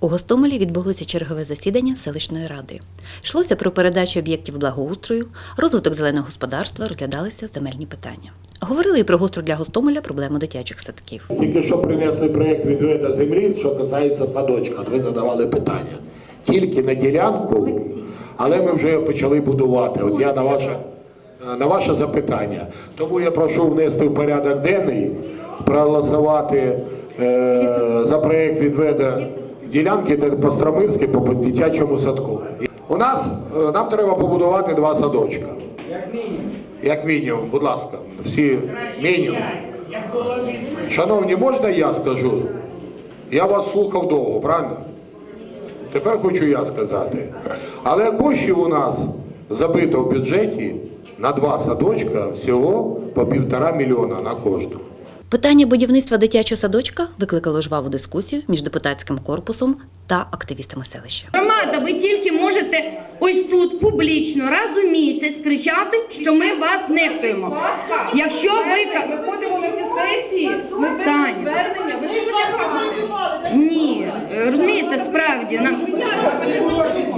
У Гостомелі відбулося чергове засідання селищної ради. Йшлося про передачу об'єктів благоустрою, розвиток зеленого господарства, розглядалися земельні питання. Говорили і про гостру для Гостомеля проблему дитячих садків. Тільки що принесли проєкт відведа землі, що касається садочка. От ви задавали питання. Тільки на ділянку, але ми вже почали будувати. От я на ваше, на ваше запитання. Тому я прошу внести в порядок денний, проголосувати е, за проєкт відведа ділянки де по Стромирській, по дитячому садку. У нас е, нам треба побудувати два садочка. Як мінімум, будь ласка, всі мінімум. Шановні, можна я скажу? Я вас слухав довго, правильно? Тепер хочу я сказати. Але коштів у нас забито в бюджеті на два садочка всього по півтора мільйона на кожного. Питання будівництва дитячого садочка викликало жваву дискусію між депутатським корпусом та активістами селища. Громада, ви тільки можете ось тут публічно раз у місяць кричати, що ми вас нехтуємо. Якщо ви Ми ходимо на всі сесії, ми Таня. звернення. Ви що ні, розумієте, справді нам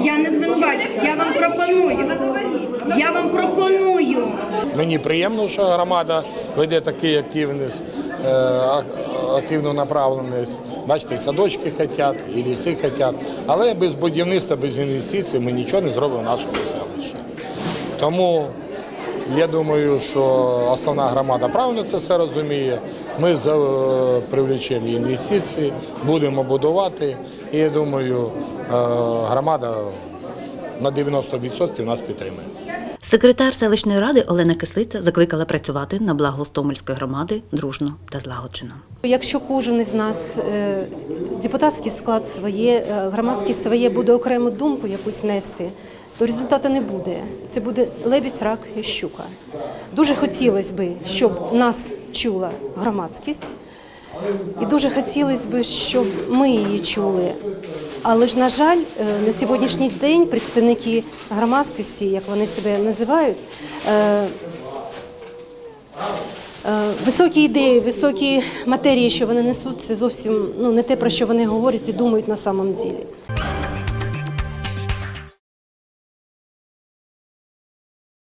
я не звинувачую. Я вам пропоную. Я вам пропоную. Мені приємно, що громада веде такий активний, е, ак- активну направленість. Бачите, і садочки хочуть, і ліси хочуть. Але без будівництва, без інвестицій ми нічого не зробимо в нашому селищі. Тому я думаю, що основна громада правильно це все розуміє. Ми е, привлечемо інвестиції, будемо будувати. І я думаю, е, громада на 90% нас підтримує. Секретар селищної ради Олена Кислиця закликала працювати на благо Гостомельської громади дружно та злагоджено. Якщо кожен із нас е, депутатський склад своє, е, громадськість своє буде окрему думку якусь нести, то результату не буде. Це буде лебідь, рак і щука. Дуже хотілося б, щоб нас чула громадськість, і дуже хотілося б, щоб ми її чули. Але ж, на жаль, е, на сьогоднішній день представники громадськості, як вони себе називають, е, Е, Високі ідеї, високі матерії, що вони несуть, це зовсім ну, не те, про що вони говорять і думають на самом ділі.